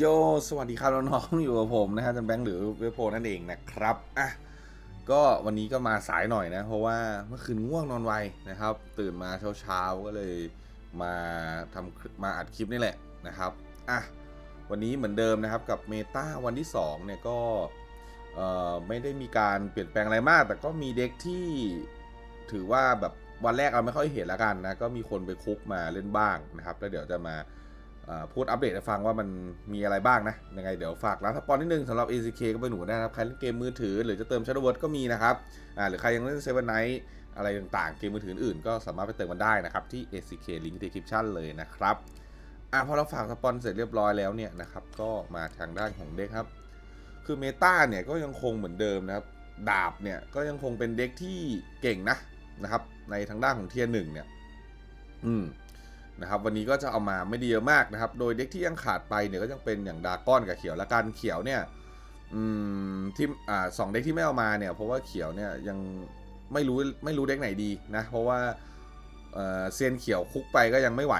โย สวัสดีครับน้องๆอยู่กับผมนะฮะจันแบงค์หรือเวโปนั่นเองนะครับอะก็วันนี้ก็มาสายหน่อยนะ เพราะว่าเมื่อคืนง่วงนอนไวนะครับ ตื่นมาเช้าๆก็เลยมาทำมาอัดคลิปนี่แหละนะครับอะวันนี้เหมือนเดิมนะครับกับเมตาวันที่2เนี่ยก็เอ่อไม่ได้มีการเปลี่ยนแปลงอะไรมาก แต่ก็มีเด็กที่ถือว่าแบบวันแรกเราไม่ค่อยเห็นละกันนะก็มีคนไปคุกมาเล่นบ้างนะครับ แล้วเดี๋ยวจะมา พูดอัปเดตให้ฟังว่ามันมีอะไรบ้างนะ ยังไงเดี๋ยวฝากร้านสปอนนิดนึงสำหรับ ACK ก็ไปหนูได้นะครับ ใครเล่นเกมมือถือ หรือจะเติม Shadow Word ก็มีนะครับหรือใครยังเล่น Seven Night อะไรต่างๆ เกมมือถืออื่นก็สามารถไปเติมกันได้นะครับ ที่ ACK Link Description เลยนะครับอ่าพอเราฝากสปอนเสร็จเรียบร้อยแล้วเนี่ยนะครับก็มาทางด้านของเด็กครับ คือเมตาเนี่ยก็ยังคงเหมือนเดิมนะครับดาบเนี่ยก็ยังคงเป็นเด็กที่เก่งนะนะครับในทางด้านของเทียร์หนึ่งเนี่ยอืม นะครับวันนี้ก็จะเอามาไม่ดีเยอะมากนะครับ โดยเด็กที่ยังขาดไปเนี่ยก็ยังเป็นอย่างดาก้อนกับเขียวและการเขียวเนี่ยอืมที่อ่าสองเด็กที่ไม่เอามาเนี่ยเพราะว่าเขียวเนี่ยยังไม่รู้ไม่รู้เด็กไหนดีนะเพราะว่าเอ่อเซียนเขียวคุกไปก็ยังไม่ไหว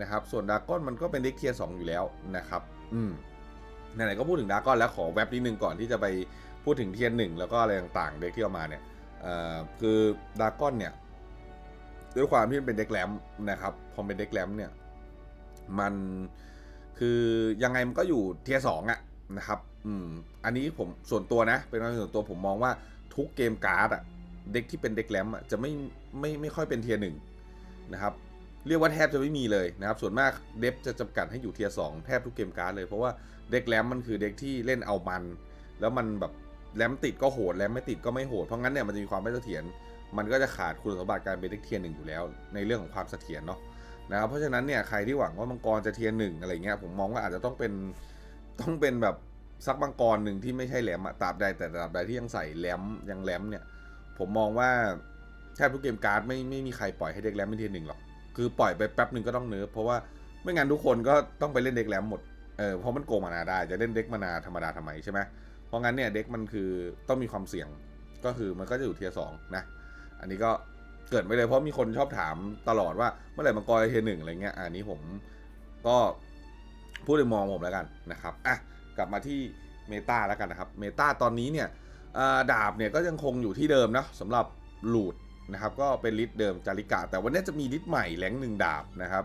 นะครับส่วนดาก้อนมันก็เป็นเด็กเทียร์สองอยู่แล้วนะครับอืมไหนๆก็พูดถึงดาก้อนแล้วขอแว็บนิดนึงก่อนที่จะไปพูดถึงเทียร์หนึ่งแล้วก็อะไรต่างๆ เด็กที่เอามาเนี่ยเอ่อคือดาก้อนเนี่ย ด้วยความที่มันเป็นเด็กแหลมนะครับ พอเป็นเด็กแหลมเนี่ย มันคือยังไงมันก็อยู่เทียสองอะนะครับ อืม อันนี้ผมส่วนตัวนะ เป็นความเห็นส่วนตัวผมมองว่าทุกเกมการ์ดอะเด็กที่เป็นเด็กแหลมอะจะไม่ไม่ไม่ค่อยเป็นเทียหนึ่งนะครับ เรียกว่าแทบจะไม่มีเลยนะครับ ส่วนมากเดฟจะจำกัดให้อยู่เทียสองแทบทุกเกมการ์ดเลย เพราะว่าเด็กแหลมมันคือเด็กที่เล่นเอามัน แล้วมันแบบแหลมติดก็โหดแหลมไม่ติดก็ไม่โหด เพราะงั้นเนี่ยมันจะมีความไม่เสถียร มันก็จะขาดคุณสมบัติการเป็นเด็กเทียร์หนึ่งอยู่แล้ว ในเรื่องของความเสถียรเนาะนะครับเพราะฉะนั้นเนี่ยใครที่หวังว่ามังกรจะเทียร์หนึ่งอะไรเงี้ยผมมองว่าอาจจะต้องเป็นต้องเป็นแบบซักมังกรหนึ่งที่ไม่ใช่แหลมอะตราบใดแต่ตราบใดที่ยังใส่แหลมยังแหลมเนี่ย ผมมองว่าแทบทุกเกมการ์ดไม่ไม่มีใครปล่อยให้เด็กแหลมเป็นเทียร์หนึ่งหรอกคือปล่อยไปแป๊บหนึ่งก็ต้องเนิร์ฟเพราะว่าไม่งั้นทุกคนก็ต้องไปเล่นเด็กแหลมหมดเออเพราะมันโกงมานาได้จะเล่นเด็กมานาธรรมดาทำไมใช่ไหมเพราะงั้นเนี่ยเด็กมันคือต้องมีความเสี่ยงก็คือมันก็จะอยู่เทียร์สองนะ อันนี้ก็เกิดไปเลยเพราะมีคนชอบถามตลอดว่าเมื่อไหร่มังกรเทหนึ่งอะไรเงี้ยอันนี้ผมก็พูดในมองผมแล้วกันนะครับอะกลับมาที่เมตาแล้วกันนะครับเมตาตอนนี้เนี่ยดาบเนี่ยก็ยังคงอยู่ที่เดิมนะสำหรับลูดนะครับก็เป็นลิสต์เดิมจาริกะแต่วันนี้จะมีลิสต์ใหม่แรงหนึ่งดาบนะครับ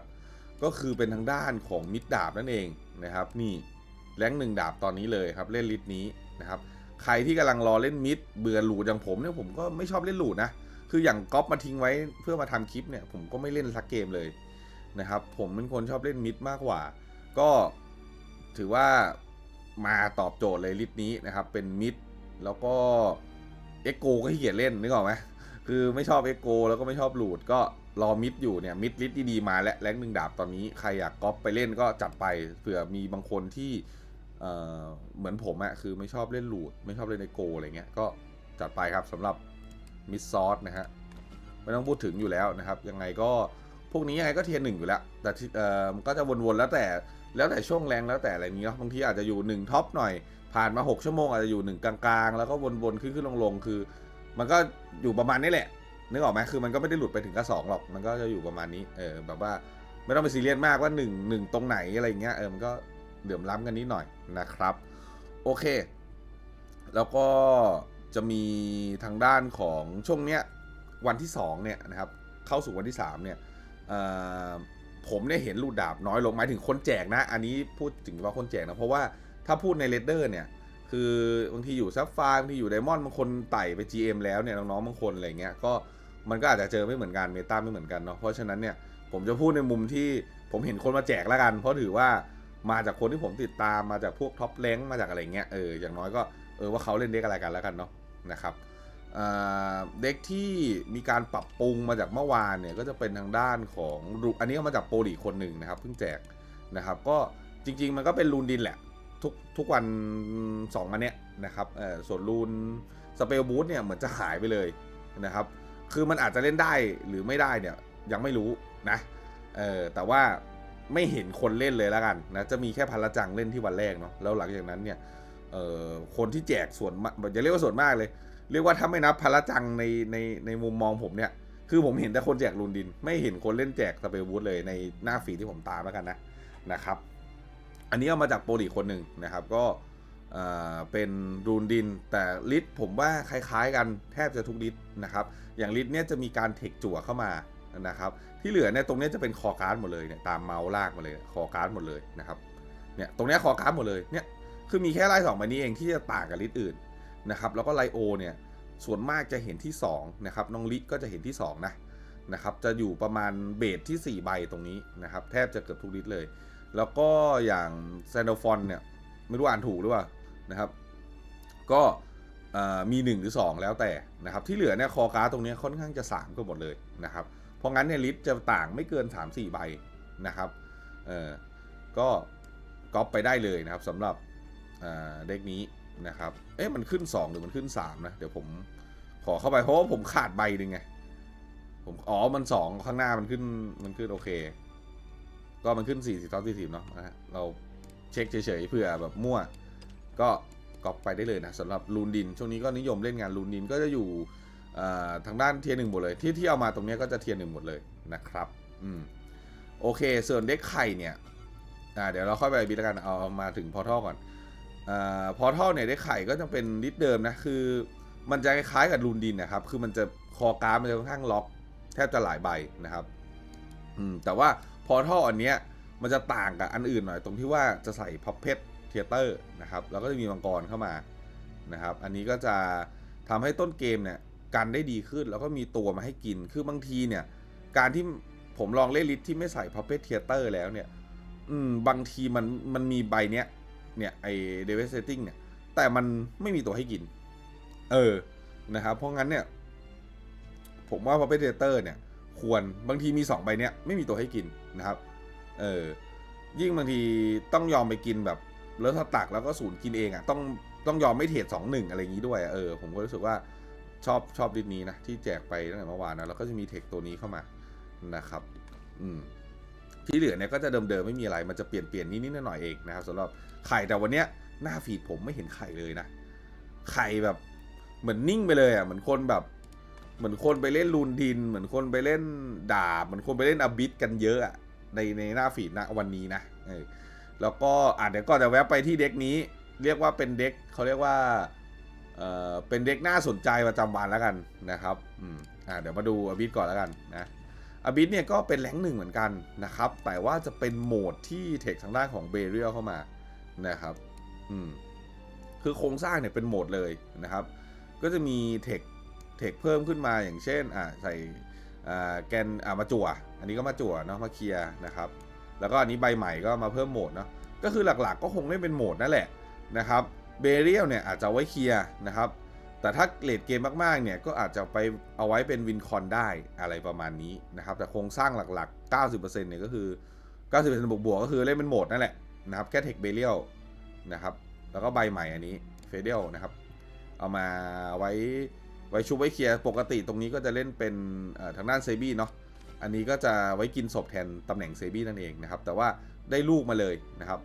ก็คือเป็นทางด้านของมิดดาบนั่นเองนะครับนี่แรงหนึ่งดาบตอนนี้เลยครับเล่นลิสต์นี้นะครับใครที่กำลังรอเล่นมิดเบื่อหลูดอย่างผมเนี่ยผมก็ไม่ชอบเล่นหลูดนะ คืออย่างก๊อปมาทิ้งไว้เพื่อมาทำคลิปเนี่ย ผมก็ไม่เล่นสักเกมเลยนะครับ ผมเป็นคนชอบเล่นมิดมากกว่า ก็ถือว่ามาตอบโจทย์เลยลิสต์นี้นะครับ เป็นมิดแล้วก็เอ็กโกก็ขี้เกียจเล่นนึกออกไหมคือไม่ชอบเอ็กโกแล้วก็ไม่ชอบหลูดก็รอมิดอยู่เนี่ยมิดลิสต์ดีๆมาและแรงหนึ่งดาบตอนนี้ใครอยากก๊อปไปเล่นก็จัดไปเผื่อมีบางคนที่เเหมือนผมอะคือไม่ชอบเล่นหลูดไม่ชอบเล่นในโกอะไรเงี้ยก็จัดไปครับสำหรับ มิดซอสนะฮะไม่ต้องพูดถึงอยู่แล้วนะครับ ยังไงก็พวกนี้ยังไงก็เทียร์หนึ่งอยู่แล้ว แต่เอ่อก็จะวนๆแล้วแต่แล้วแต่ช่วงแรงแล้วแต่อะไรนี้เนาะบางทีอาจจะอยู่ 1 ท็อปหน่อย ผ่านมา 6 ชั่วโมงอาจจะอยู่ 1 กลางๆ แล้วก็วนๆขึ้นขึ้นลงๆคือ มันก็อยู่ประมาณนี้แหละนึกออกไหมคือมันก็ไม่ได้หลุดไปถึงกระสองหรอกมันก็จะอยู่ประมาณนี้เออแบบว่าไม่ต้องไปซีเรียสมากว่า1งตรงไหนอะไรเงี้ยเออมันก็เหลื่อมล้ำกันนิดหน่อยนะครับ โอเค แล้วก็ จะมีทางด้านของช่วงเนี้ยวันที่2เนี่ยนะครับเข้าสู่วันที่3เนี่ยผมเนี่ยเห็นลูดดาบน้อยลงหมายถึงคนแจกนะ อันนี้พูดถึงว่าคนแจกนะเพราะว่าถ้าพูดในเลดเดอร์เนี่ยคือบางทีอยู่ซับฟาร์บางทีอยู่ไดมอนด์บางคนไต่ไป GM แล้วเนี่ยน้องๆบางคนอะไรเงี้ยก็มันก็อาจจะเจอไม่เหมือนกันเมตาไม่เหมือนกันเนาะเพราะฉะนั้นเนี่ยผมจะพูดในมุมที่ผมเห็นคนมาแจกแล้วกัน เพราะถือว่ามาจากคนที่ผมติดตามมาจากพวกท็อปเลงมาจากอะไรเงี้ยเอออย่างน้อยก็เออว่าเขาเล่นเด็กอะไรกันแล้วกันเนาะ นะครับเด็กที่มีการปรับปรุงมาจากเมื่อวานเนี่ยก็จะเป็นทางด้านของอันนี้มาจากโปรลีคนหนึ่งนะครับเพิ่งแจกนะครับก็จริง ๆ มันก็เป็นรูนดินแหละทุกทุกวันสองอันเนี้ยนะครับเออส่วนรูนสเปลบูธเนี่ยเหมือนจะหายไปเลยนะครับคือมันอาจจะเล่นได้หรือไม่ได้เนี่ยยังไม่รู้นะเออแต่ว่าไม่เห็นคนเล่นเลยแล้วกันนะจะมีแค่พันละจังเล่นที่วันแรกเนาะแล้วหลังจากนั้นเนี่ย เอ่อคนที่แจกส่วนมากอย่าเรียกว่าส่วนมากเลย เรียกว่าถ้าไม่นับพันละจังในในในมุมมองผมเนี่ย คือผมเห็นแต่คนแจกรูนดิน ไม่เห็นคนเล่นแจกสเปรวูดเลยในหน้าฟีที่ผมตามแล้วกันนะนะครับ อันนี้เอามาจากโปรลีคนหนึ่งนะครับ ก็เอ่อเป็นรูนดิน แต่ลิทผมว่าคล้ายๆกันแทบจะทุกลิทนะครับ อย่างลิทเนี่ยจะมีการเทคจั่วเข้ามานะครับ ที่เหลือเนี่ยตรงนี้จะเป็นคอการ์ดหมดเลยเนี่ยตามเมาส์ลากมาเลยคอการ์ดหมดเลยนะครับเนี่ยตรงนี้คอการ์ดหมดเลยเนี่ย คือมีแค่ไล่สองใบนี้เองที่จะต่างกับลิทอื่นนะครับ แล้วก็ไลโอเนี่ยส่วนมากจะเห็นที่2นะครับน้องลิก็จะเห็นที่2นะนะครับ จะอยู่ประมาณเบสที่ 4 ใบตรงนี้นะครับ แทบจะเกือบทุกลิทเลย แล้วก็อย่างแซนโดฟอนเนี่ยไม่รู้อ่านถูกหรือเปล่านะครับ ก็มี 1 หรือ 2 แล้วแต่นะครับ ที่เหลือเนี่ยคอการ์ดตรงเนี้ยค่อนข้างจะ 3กันหมดเลยนะครับ เพราะงั้นเนี่ยลิสต์จะต่างไม่เกิน 3-4 ใบนะครับเออก็ก๊อปไปได้เลยนะครับสำหรับ เด็กนี้นะครับ เอ๊ะมันขึ้น 2 หรือมันขึ้น 3 นะ เดี๋ยวผมขอเข้าไปเพราะว่าผมขาดใบหนึ่งไง ผมอ๋อมัน 2 ข้างหน้ามันขึ้นมันขึ้นโอเค ก็มันขึ้น 40ต่อ40เนาะนะฮะเราเช็คเฉยๆเผื่อแบบมั่ว ก็ก๊อปไปได้เลยนะสำหรับลูนดิน ช่วงนี้ก็นิยมเล่นงานลูนดินก็จะอยู่ทางด้านเทียร์หนึ่งหมดเลย ที่ที่เอามาตรงนี้ก็จะเทียร์หนึ่งหมดเลยนะครับอืมโอเคส่วนเด็กไข่เนี่ยอ่าเดี๋ยวเราค่อยไปบิดแล้วกันเอามาถึงพอทัลก่อน พอทัลเนี่ยเด็กไข่ก็จะเป็นนิดเดิมนะ คือ มันจะคล้ายๆกับลูนดินนะครับ คือมันจะคอการ์ดมันจะค่อนข้างล็อกแทบจะหลายใบนะครับอืมแต่ว่าพอทัลอันเนี้ยมันจะต่างกับอันอื่นหน่อย ตรงที่ว่าจะใส่พับเพชรเทเตอร์นะครับ แล้วก็จะมีมังกรเข้ามานะครับ อันนี้ก็จะทำให้ต้นเกมเนี่ยกันได้ดีขึ้นแล้วก็มีตัวมาให้กิน คือบางทีเนี่ย การที่ผมลองเล่นลิสที่ไม่ใส่พับเพชรเทเตอร์แล้วเนี่ย อืมบางทีมันมันมีใบเนี้ย เนี่ยไอเดเวสเซตติ้งเนี่ยแต่มันไม่มีตัวให้กิน เออ นะครับ เพราะงั้นเนี่ย ผมว่า Puppet Theater เนี่ย ควรบางทีมี 2 ใบเนี้ยไม่มีตัวให้กินนะครับ เออ ยิ่งบางทีต้องยอมไปกินแบบแล้วถ้าตักแล้วก็ศูนย์กินเองอะต้องต้องยอมไม่เทรดสองหนึ่งอะไรอย่างนี้ด้วยอเออ ผมก็รู้สึกว่าชอบชอบดิสนี้นะ ที่แจกไปตั้งแต่เมื่อวานนะแล้วก็จะมีเทคตัวนี้เข้ามานะครับ อืม ที่เหลือเนี่ยก็จะเดิมๆไม่มีอะไร มันจะเปลี่ยนเปลี่ยนนิดๆหน่อยๆเองนะครับสำหรับไข่แต่วันเนี้ยหน้าฟีดผมไม่เห็นไข่เลยนะ ไข่แบบเหมือนนิ่งไปเลยอะเหมือนคนแบบ เหมือนคนไปเล่นลูนดิน เหมือนคนไปเล่นดาบ เหมือนคนไปเล่นอบิสกันเยอะอะในในหน้าฟีดนะวันนี้นะเออแล้วก็อะเดี๋ยวก็จะแวะไปที่เด็กนี้ เรียกว่าเป็นเด็กเขาเรียกว่าเออเป็นเด็กน่าสนใจประจำวันแล้วกันนะครับอืมอะเดี๋ยวมาดูอบิสก่อนแล้วกันนะ อบิสเนี่ยก็เป็นแรงค์หนึ่งเหมือนกันนะครับ แต่ว่าจะเป็นโหมดที่เทคทางด้านของเบเรียลเข้ามานะครับ อืม คือโครงสร้างเนี่ยเป็นโหมดเลยนะครับ ก็จะมีเทค เทคเพิ่มขึ้นมาอย่างเช่น อ่าใส่อ่าแกนอ่ามาจั่ว อันนี้ก็มาจั่วเนาะ มาเคลียร์นะครับ แล้วก็อันนี้ใบใหม่ก็มาเพิ่มโหมดเนาะ ก็คือหลักๆ ก็คงไม่เป็นโหมดนั่นแหละนะครับ เบเรียลเนี่ยอาจจะไว้เคลียร์นะครับ แต่ถ้าเลดเกมมากๆเนี่ยก็อาจจะไปเอาไว้เป็นวินคอนได้อะไรประมาณนี้นะครับแต่โครงสร้างหลักๆ 90%เนี่ยก็คือ 90%บวกๆก็คือเล่นเป็นโหมดนั่นแหละนะครับแค่เทคเบเรียลนะครับแล้วก็ใบใหม่อันนี้เฟเดลนะครับเอามาไว้ไว้ชุบไว้เคลียร์ปกติตรงนี้ก็จะเล่นเป็นทางด้านเซบี้เนาะอันนี้ก็จะไว้กินศพแทนตำแหน่งเซบี้นั่นเองนะครับแต่ว่าได้ลูกมาเลยนะครับ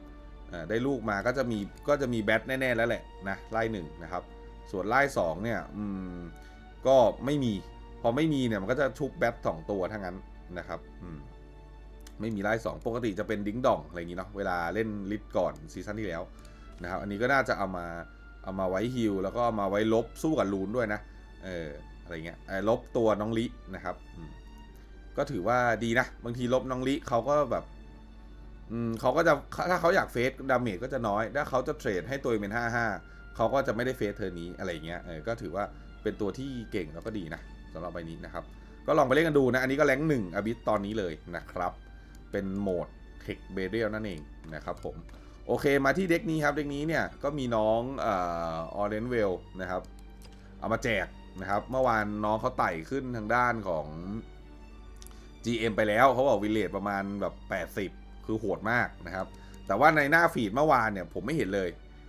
ได้ลูกมาก็จะมีก็จะมีแบทแน่ๆแล้วแหละนะไล่หนึ่งนะครับ ส่วนไล่สองเนี่ยอืมก็ไม่มี พอไม่มีเนี่ยมันก็จะชุบแบทสองตัวทั้งนั้นนะครับอืมไม่มีไล่สองปกติจะเป็นดิ้งดองอะไรอย่างงี้เนาะเวลาเล่นลิทก่อนซีซั่นที่แล้วนะครับอันนี้ก็น่าจะเอามาเอามาไว้ฮิลแล้วก็เอามาไว้ลบสู้กับลูนด้วยนะเอออะไรเงี้ยลบตัวน้องลินะครับก็ถือว่าดีนะ บางทีลบน้องลิเขาก็แบบอืมเขาก็จะถ้าเขาอยากเฟสดาเมจก็จะน้อย ถ้าเขาจะเทรดให้ตัวเองเป็นห้าห้า เขาก็จะไม่ได้เฟสเธอนี้อะไรเงี้ยเออก็ถือว่าเป็นตัวที่เก่งแล้วก็ดีนะสำหรับใบนี้นะครับ ก็ลองไปเล่นกันดูนะ อันนี้ก็แรงหนึ่งอบิสตอนนี้เลยนะครับ เป็นโหมดเทคเบเรียลนั่นเองนะครับผมโอเคมาที่เด็กนี้ครับ เด็กนี้เนี่ยก็มีน้องเออเรนเวลนะครับ เอามาแจกนะครับ เมื่อวานน้องเขาไต่ขึ้นทางด้านของ GM ไปแล้วเขาบอกวิเลจประมาณแบบ 80 คือโหดมากนะครับ แต่ว่าในหน้าฟีดเมื่อวานเนี่ยผมไม่เห็นเลย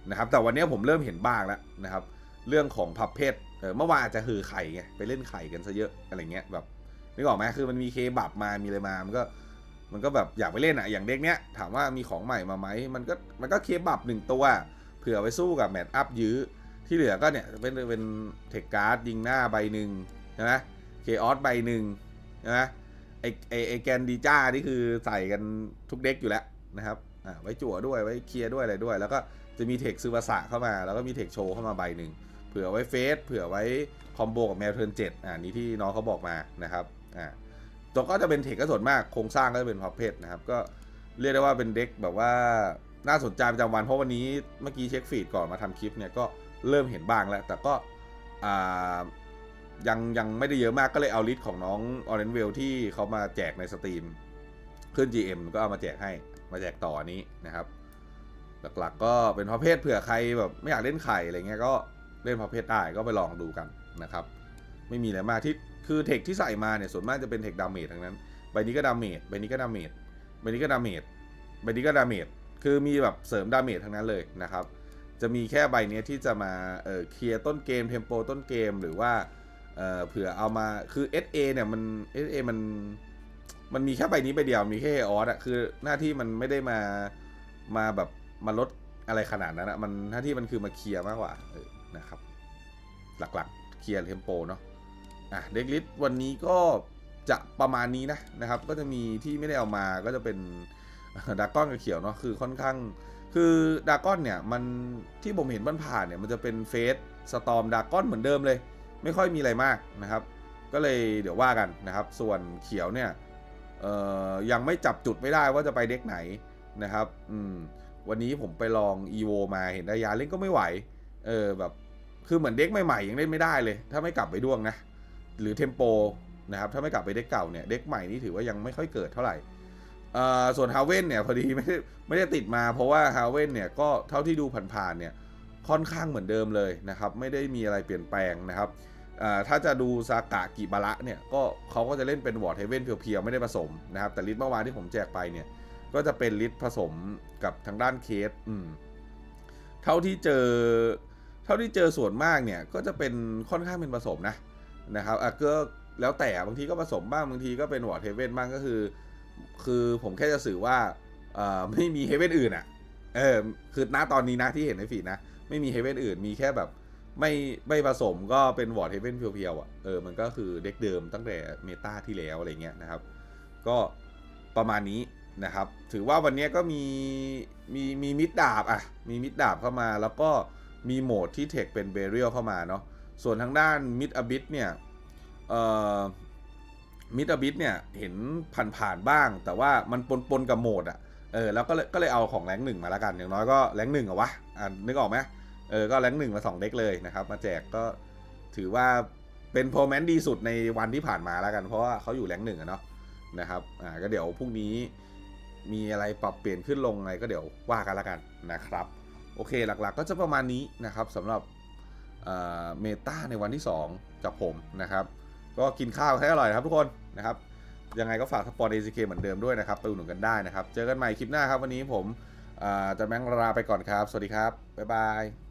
นะครับแต่วันนี้ผมเริ่มเห็นบ้างแล้วนะครับ เรื่องของพับเพชรเมื่อวานอาจจะฮือไข่ไงไปเล่นไข่กันซะเยอะอะไรเงี้ยแบบนึกออกไหมคือมันมีเคบับมามีอะไรมามันก็มันก็แบบอยากไปเล่นอะอย่างเด็กเนี้ยถามว่ามีของใหม่มาไหมมันก็มันก็เคบับหนึ่งตัวเผื่อไว้สู้กับแมตช์อัพยื้อที่เหลือก็เนี่ยเป็นเป็นเทคการ์ดยิงหน้าใบหนึ่งใช่ไหมเคออสใบหนึ่งใช่ไหมไอไอไอแกนดีจ้านี่คือใส่กันทุกเด็กอยู่แล้วนะครับ อ่าไว้จั่วด้วยไว้เคลียร์ด้วยอะไรด้วย แล้วก็จะมีเทคซูบาสะเข้ามา แล้วก็มีเทคโชว์เข้ามาใบหนึ่งเผื่อไว้เฟสเผื่อไว้คอมโบกับแมวเทิร์นเจ็ดอ่านี่ที่น้องเขาบอกมานะครับอ่าตัวก็จะเป็นเทคก็ส่วนมากโครงสร้างก็จะเป็นพับเพชนะครับ ก็เรียกได้ว่าเป็นเด็กแบบว่าน่าสนใจประจำวันเพราะวันนี้เมื่อกี้เช็คฟีดก่อนมาทำคลิปเนี่ยก็เริ่มเห็นบ้างแล้ว แต่ก็อ่ายังยังไม่ได้เยอะมากก็เลยเอาลิสต์ของน้องออเรนเวลที่เขามาแจกในสตรีม ขึ้น GM ก็เอามาแจกให้ มาแจกต่ออันนี้นะครับ หลักๆก็เป็นประเภทเผื่อใครแบบไม่อยากเล่นไข่อะไรเงี้ยก็เล่นประเภทได้ก็ไปลองดูกันนะครับ ไม่มีอะไรมากที่คือเทคที่ใส่มาเนี่ยส่วนมากจะเป็นเทคดาเมจทั้งนั้นใบนี้ก็ดาเมจใบนี้ก็ดาเมจใบนี้ก็ดาเมจใบนี้ก็ดาเมจคือมีแบบเสริมดาเมจทั้งนั้นเลยนะครับ จะมีแค่ใบนี้ที่จะมาเอ่อเคลียร์ต้นเกมเทมโปต้นเกมหรือว่าเอ่อเผื่อเอามาคือ SA เนี่ยมัน SA มัน มันมีแค่ใบนี้ใบเดียวมีแค่ออสอะคือหน้าที่มันไม่ได้มามาแบบมาลดอะไรขนาดนั้นอะมันหน้าที่มันคือมาเคลียร์มากกว่าออนะครับ หลักๆเคลียร์เทมโปเนาะอะเด็กลิสวันนี้ก็จะประมาณนี้นะนะครับ ก็จะมีที่ไม่ได้เอามาก็จะเป็นดากอนกับเขียวเนาะคือค่อนข้าง คือดากอนเนี่ยมันที่ผมเห็นมันผ่านเนี่ยมันจะเป็นเฟสสตอมดากอนเหมือนเดิมเลย ไม่ค่อยมีอะไรมากนะครับ ก็เลยเดี๋ยวว่ากันนะครับ ส่วนเขียวเนี่ย ยังไม่จับจุดไม่ได้ว่าจะไปเด็กไหนนะครับ อืม วันนี้ผมไปลอง EVO มาเห็นได้ยาเล่นก็ไม่ไหว เออแบบ คือเหมือนเด็กใหม่ๆยังเล่นไม่ได้เลย ถ้าไม่กลับไปด้วงนะ หรือเทมโปนะครับ ถ้าไม่กลับไปเด็กเก่าเนี่ย เด็กใหม่นี่ถือว่ายังไม่ค่อยเกิดเท่าไหร่เออส่วนฮาเว่นเนี่ยพอดีไม่ได้ไม่ได้ติดมาเพราะว่าฮาเว่นเนี่ยก็เท่าที่ดูผ่านๆเนี่ยค่อนข้างเหมือนเดิมเลยนะครับ ไม่ได้มีอะไรเปลี่ยนแปลงนะครับ ถ้าจะดูซากะกิบาระเนี่ยก็เขาก็จะเล่นเป็นวอร์ดเฮเว่นเพียวๆ ไม่ได้ผสมนะครับ แต่ลิสต์เมื่อวานที่ผมแจกไปเนี่ย ก็จะเป็นลิสต์ผสมกับทางด้านเคสอืมเท่าที่เจอ เท่าที่เจอส่วนมากเนี่ย ก็จะเป็นค่อนข้างเป็นผสมนะนะครับอะก็แล้วแต่บางทีก็ผสมบ้างบางทีก็เป็นวอร์ดเฮเว่นบ้างก็คือ คือผมแค่จะสื่อว่าอ่อไม่มีเฮเว่นอื่นอะเออคือณตอนนี้นะที่เห็นในฟีดนะ ไม่มีเฮเว่นอื่นมีแค่แบบ ไม่ไม่ผสมก็เป็นวอร์ดเฮเว่นเพียวๆอะเออมันก็คือเด็กเดิมตั้งแต่เมตาที่แล้วอะไรเงี้ยนะครับ ก็ประมาณนี้นะครับ ถือว่าวันนี้ก็มีมีมีมิดดาบอะมีมิดดาบเข้ามา แล้วก็มีโหมดที่เทคเป็นเบเรียลเข้ามาเนาะส่วนทางด้านมิดอบิทเนี่ยเอ่อมิดอบิทเนี่ยเห็นผ่านๆบ้าง แต่ว่ามันปนๆกับโหมดอะเออแล้วก็เลยก็เลยเอาของแรงหนึ่งมาล้วกัน อย่างน้อยก็แรงหนึ่งอะวะอ่านึกออกไหม เออก็แรงหนึ่งมาสองเด็กเลยนะครับ มาแจกก็ถือว่าเป็นโพแมนดีสุดในวันที่ผ่านมาแล้วกัน เพราะว่าเขาอยู่แรงหนึ่งอะเนาะนะครับอ่าก็เดี๋ยวพรุ่งนี้มีอะไรปรับเปลี่ยนขึ้นลงอะไรก็เดี๋ยวว่ากันแล้วกันนะครับ โอเคหลักๆก็จะประมาณนี้นะครับสำหรับเมตาในวันที่2จากผมนะครับ ก็กินข้าวให้อร่อยนะครับทุกคนนะครับ ยังไงก็ฝากสปอร์ต ACK เหมือนเดิมด้วยนะครับ ไปอุดหนุนกันได้นะครับ เจอกันใหม่คลิปหน้าครับ วันนี้ผมจะแบงลาไปก่อนครับ สวัสดีครับ บ๊ายบาย